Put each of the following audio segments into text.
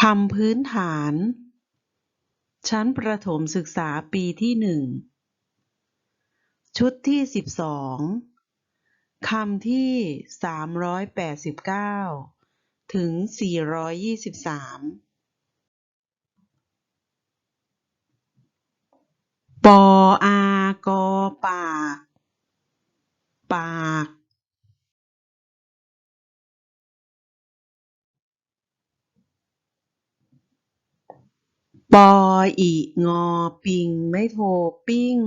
คำพื้นฐาน ชั้นประถมศึกษาปีที่หนึ่ง ชุดที่สิบสองคำที่สามร้อยแปดสิบเก้าถึงสี่ร้อยยี่สิบสามปออากอปาก ปาก ปออิงอปิง ไม่โทปิ้ง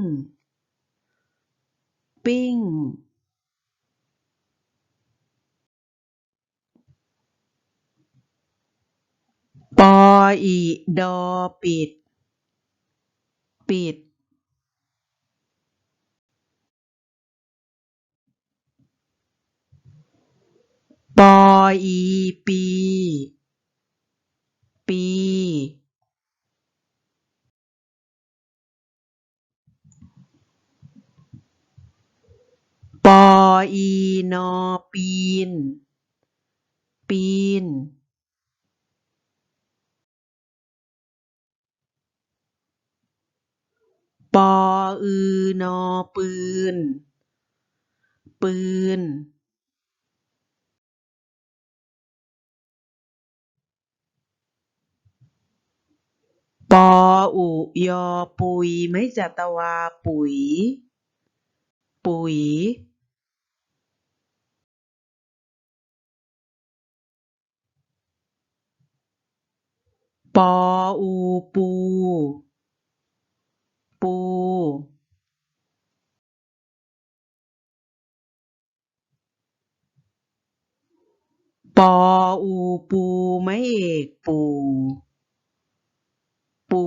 ปิ้ง ปออิดอปิด ปิด ปออีปี ป ออีนอปีน ปีน ปออือนอปืน ปืนปออุยอ ปุย ไม่จัตวา ปุ๋ย ปุ๋ย ปออูปู ปู ปออูปูไม่เอกปู ปู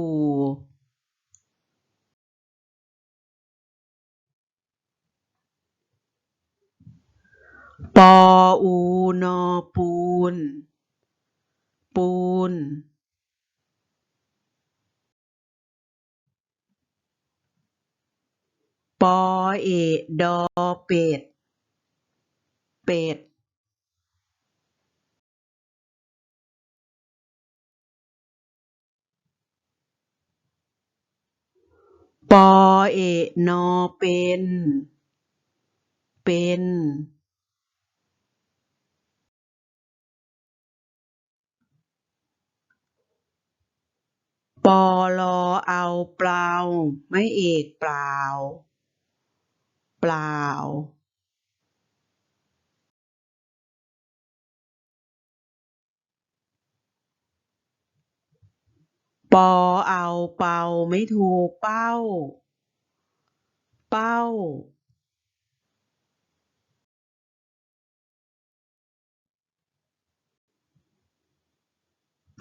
ปออูนอปูน ปูน ปอเอะดอเป็ด เป็ดปอเอะนอเป็น เป็น ปอลอเอาเปล่า ไม่เอกเปล่า เปล่าปอเอาเป่าไม่โทเป้า เป้า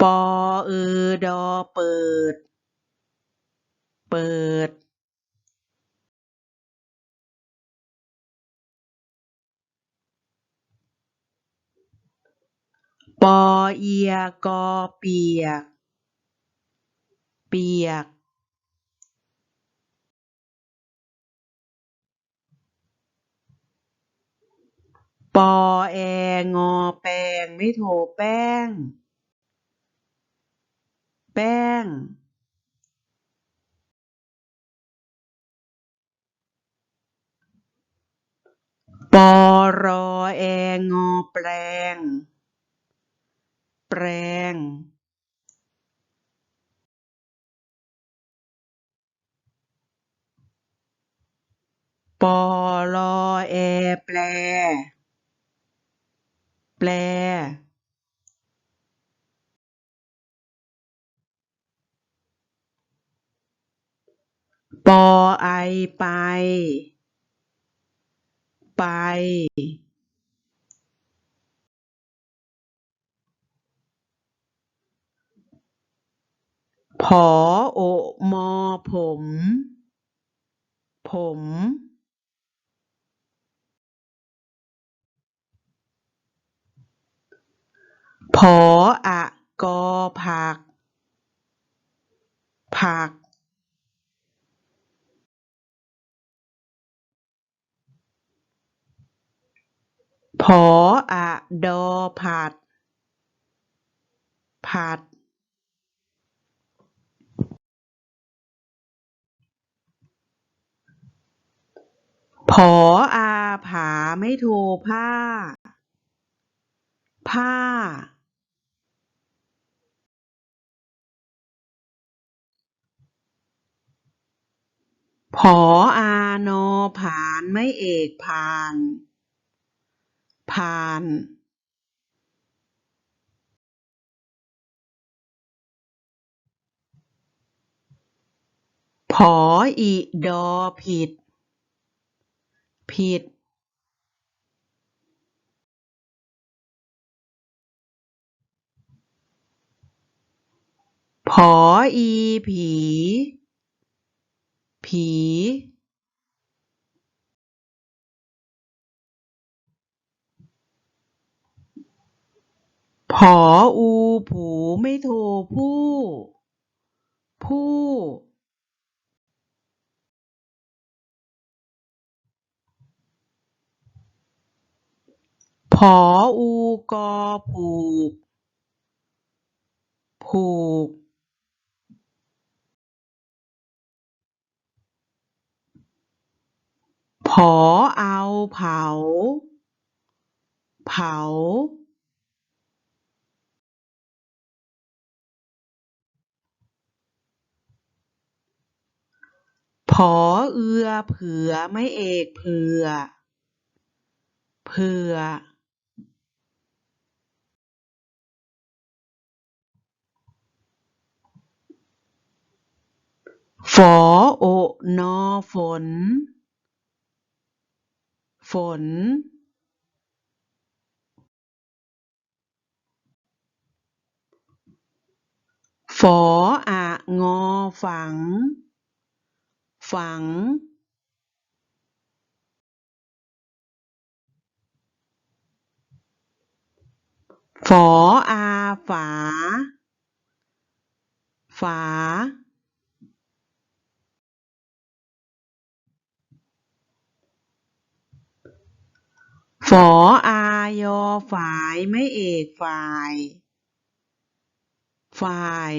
ปอเออดอเปิด เปิด เอีย กอ เปียก เปียกปอแองอแปงไม่โทแป้ง แป้งปอรอแองอแปลง แปลงปอลอแอแปล แปล ปอไอไป ไป ผอโอมอผม ผม ผออะกอผัก ผัก ผออะดอผัด ผัด ผออาผาไม่โทผ้า ผ้า ผออานอผานไม่เอกพานพานผออีดอผิด ผิดผออีผี ผี ผออู ผู ไม่โทผู้ ผู้ ผออูกอผูก ผูก ผอเอาเผา เผา ผอเอือเผื่อไม่เอกเผื่อเผื่อ ฝอโอ นอ ฝน ฝนฝออะ งอ ฝัง ฝัง ฝออา ฝา ฝา ฝออายอฝาย ไม่เอกฝ่าย ฝ่าย